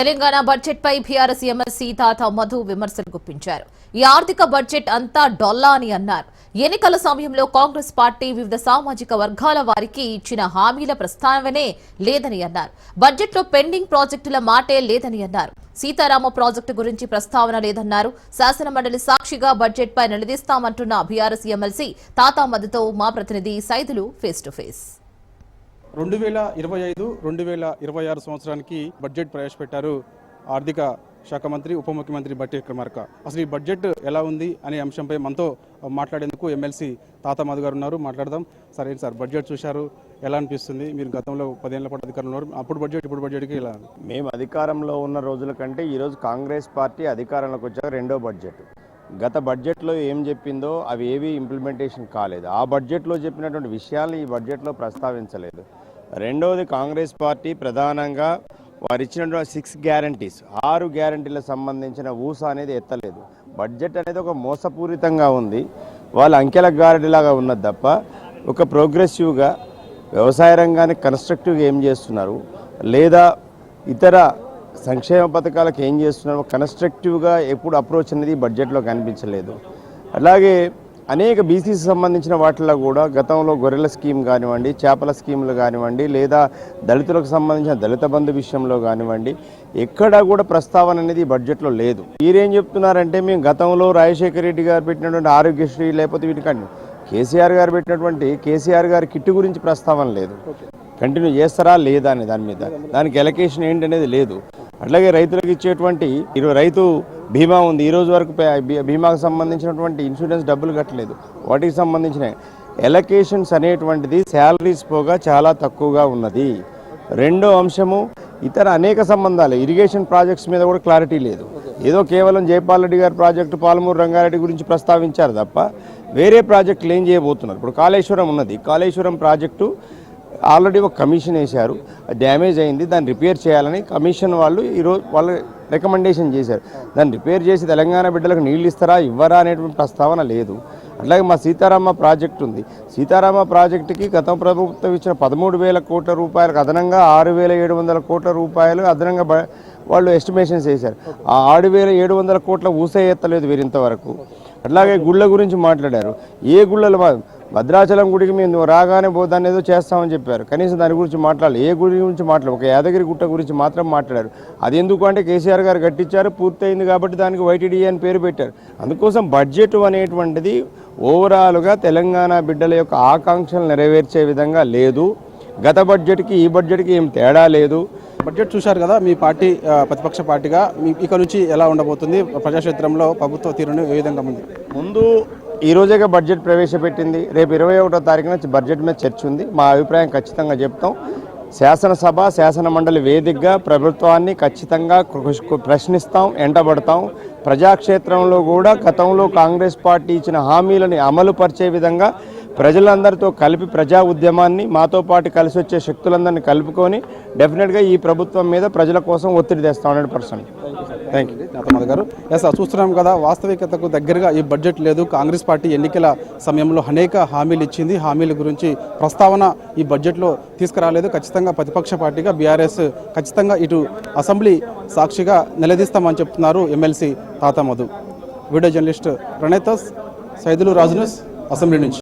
Telangana budget పై BRS MLC తాత మధు విమర్శలు గుప్పించారు. ఈ ఆర్థిక బడ్జెట్ అంతా డొల్లా అని అన్నారు. ఎన్నికల సమయంలో కాంగ్రెస్ పార్టీ వివిధ సామాజిక వర్గాల వారికి ఇచ్చిన హామీల ప్రస్తావనే లేదని అన్నారు. బడ్జెట్లో పెండింగ్ ప్రాజెక్టుల మాటే లేదని అన్నారు. సీతారామ ప్రాజెక్టు గురించి ప్రస్తావన లేదన్నారు. శాసనమండలి సాక్షిగా బడ్జెట్ పై నిలదీస్తామంటున్న బీఆర్ఎస్ ఎమ్మెల్సీ తాతా మధుతో మా ప్రతినిధి సైదులు ఫేస్ టు ఫేస్ రెండు వేల ఇరవై ఐదు రెండు వేల ఇరవై ఆరు సంవత్సరానికి బడ్జెట్ ప్రవేశపెట్టారు ఆర్థిక శాఖ మంత్రి ఉప ముఖ్యమంత్రి బట్టి విక్రమార్క. అసలు ఈ బడ్జెట్ ఎలా ఉంది అనే అంశంపై మనతో మాట్లాడేందుకు ఎమ్మెల్సీ తాత మధు గారు ఉన్నారు. మాట్లాడదాం. సరే సార్ బడ్జెట్ చూశారు. ఎలా అనిపిస్తుంది? మీరు గతంలో పదేళ్ళ పాటు అధికారంలో ఉన్నారు. అప్పుడు బడ్జెట్ ఇప్పుడు బడ్జెట్కి ఎలా మేము అధికారంలో ఉన్న రోజుల కంటే ఈరోజు కాంగ్రెస్ పార్టీ అధికారంలోకి వచ్చాక రెండో బడ్జెట్. గత బడ్జెట్లో ఏం చెప్పిందో అవి ఏవి ఇంప్లిమెంటేషన్ కాలేదు. ఆ బడ్జెట్లో చెప్పినటువంటి విషయాలు ఈ బడ్జెట్లో ప్రస్తావించలేదు. రెండవది కాంగ్రెస్ పార్టీ ప్రధానంగా వారు ఇచ్చినటువంటి సిక్స్ గ్యారంటీస్ ఆరు గ్యారంటీలకు సంబంధించిన ఊస అనేది ఎత్తలేదు. బడ్జెట్ అనేది ఒక మోసపూరితంగా ఉంది. వాళ్ళ అంకెల గారడిలాగా ఉన్నది తప్ప ఒక ప్రోగ్రెసివ్గా వ్యవసాయ రంగానికి కన్స్ట్రక్టివ్గా ఏం చేస్తున్నారు? లేదా ఇతర సంక్షేమ పథకాలకు ఏం చేస్తున్నారు కన్స్ట్రక్టివ్గా ఎప్పుడు అప్రోచ్ అనేది బడ్జెట్లో కనిపించలేదు. అలాగే అనేక బీసీకి సంబంధించిన వాటిల్లో కూడా గతంలో గొర్రెల స్కీమ్ కానివ్వండి చేపల స్కీములు కానివ్వండి లేదా దళితులకు సంబంధించిన దళిత బంధు విషయంలో కానివ్వండి ఎక్కడా కూడా ప్రస్తావన అనేది బడ్జెట్లో లేదు. మీరేం చెప్తున్నారంటే మేము గతంలో రాజశేఖర రెడ్డి గారు పెట్టినటువంటి ఆరోగ్యశ్రీ లేకపోతే వీటికండి కేసీఆర్ గారు పెట్టినటువంటి కేసీఆర్ గారి కిట్టు గురించి ప్రస్తావన లేదు. కంటిన్యూ చేస్తారా లేదా అనే దాని మీద. దానికి ఎలకేషన్ ఏంటనేది లేదు. అట్లాగే రైతులకు ఇచ్చేటువంటి ఈరోజు రైతు బీమా ఉంది. ఈ రోజు వరకు బీమాకు సంబంధించినటువంటి ఇన్సూరెన్స్ డబ్బులు కట్టలేదు. వాటికి సంబంధించిన ఎలకేషన్స్ అనేటువంటిది శాలరీస్ పోగా చాలా తక్కువగా ఉన్నది. రెండో అంశము ఇతర అనేక సంబంధాలు. ఇరిగేషన్ ప్రాజెక్ట్స్ మీద కూడా క్లారిటీ లేదు. ఏదో కేవలం జైపాల్ రెడ్డి గారి ప్రాజెక్టు పాలమూరు రంగారెడ్డి గురించి ప్రస్తావించారు తప్ప వేరే ప్రాజెక్టులు ఏం చేయబోతున్నారు. ఇప్పుడు కాళేశ్వరం ఉన్నది. కాళేశ్వరం ప్రాజెక్టు ఆల్రెడీ ఒక కమిషన్ వేశారు. డ్యామేజ్ అయింది. దాన్ని రిపేర్ చేయాలని కమిషన్ వాళ్ళు ఈరోజు వాళ్ళు రికమెండేషన్ చేశారు. దాన్ని రిపేర్ చేసి తెలంగాణ బిడ్డలకు నీళ్ళు ఇస్తారా ఇవ్వరా అనేటువంటి ప్రస్తావన లేదు. అట్లాగే మా సీతారామ ప్రాజెక్ట్ ఉంది. సీతారామ ప్రాజెక్టుకి గత ప్రభుత్వం ఇచ్చిన పదమూడు వేల కోట్ల రూపాయలకు అదనంగా ఆరు వేల ఏడు వందల కోట్ల రూపాయలు అదనంగా వాళ్ళు ఎస్టిమేషన్స్ వేశారు ఆ ఆరు వేల ఏడు వందల కోట్ల ఊసే ఎత్తలేదు వీరింతవరకు అట్లాగే గుళ్ళ గురించి మాట్లాడారు. ఏ గుళ్ళలు భద్రాచలం గుడికి మేము రాగానే పో దాన్ని ఏదో చేస్తామని చెప్పారు. కనీసం దాని గురించి మాట్లాడలేదు ఏ గుడి గురించి మాట్లాడలేదు ఒక యాదగిరి గుట్ట గురించి మాత్రం మాట్లాడారు. అది ఎందుకు అంటే కేసీఆర్ గారు కట్టించారు పూర్తయింది కాబట్టి దానికి వైటీడీ అని పేరు పెట్టారు. అందుకోసం బడ్జెట్ అనేటువంటిది ఓవరాల్గా తెలంగాణ బిడ్డల యొక్క ఆకాంక్షలు నెరవేర్చే విధంగా లేదు. గత బడ్జెట్కి ఈ బడ్జెట్కి ఏం తేడా లేదు. బడ్జెట్ చూశారు కదా మీ పార్టీ ప్రతిపక్ష పార్టీగా. మీ ఇక నుంచి ఎలా ఉండబోతుంది? ప్రజాక్షేత్రంలో ప్రభుత్వ తీరును ఏ విధంగా ఉంది ముందు ఈ రోజేగా బడ్జెట్ ప్రవేశపెట్టింది. రేపు ఇరవై ఒకటో తారీఖున బడ్జెట్ మీద చర్చ ఉంది. మా అభిప్రాయం ఖచ్చితంగా చెప్తాం. శాసనసభ శాసన మండలి వేదికగా ప్రభుత్వాన్ని ఖచ్చితంగా ప్రశ్నిస్తాం ఎంటబడతాం. ప్రజాక్షేత్రంలో కూడా గతంలో కాంగ్రెస్ పార్టీ ఇచ్చిన హామీలని అమలు పరిచే విధంగా ప్రజలందరితో కలిపి ప్రజా ఉద్యమాన్ని మాతో పాటు కలిసి వచ్చే శక్తులందరినీ కలుపుకొని డెఫినెట్గా ఈ ప్రభుత్వం మీద ప్రజల కోసం ఒత్తిడి తెస్తాం. Hundred percent. థ్యాంక్ యూ నేతమద గారు. ఎస్ చూస్తున్నాం కదా వాస్తవికతకు దగ్గరగా ఈ బడ్జెట్ లేదు. కాంగ్రెస్ పార్టీ ఎన్నికల సమయంలో అనేక హామీలు ఇచ్చింది. హామీల గురించి ప్రస్తావన ఈ బడ్జెట్లో తీసుకురాలేదు. ఖచ్చితంగా ప్రతిపక్ష పార్టీగా బీఆర్ఎస్ ఖచ్చితంగా ఇటు అసెంబ్లీ సాక్షిగా నిలదీస్తామని చెప్తున్నారు MLC Thatha Madhu video journalist ప్రణేతస్ Saidulu రాజునస్ అసెంబ్లీ నుంచి.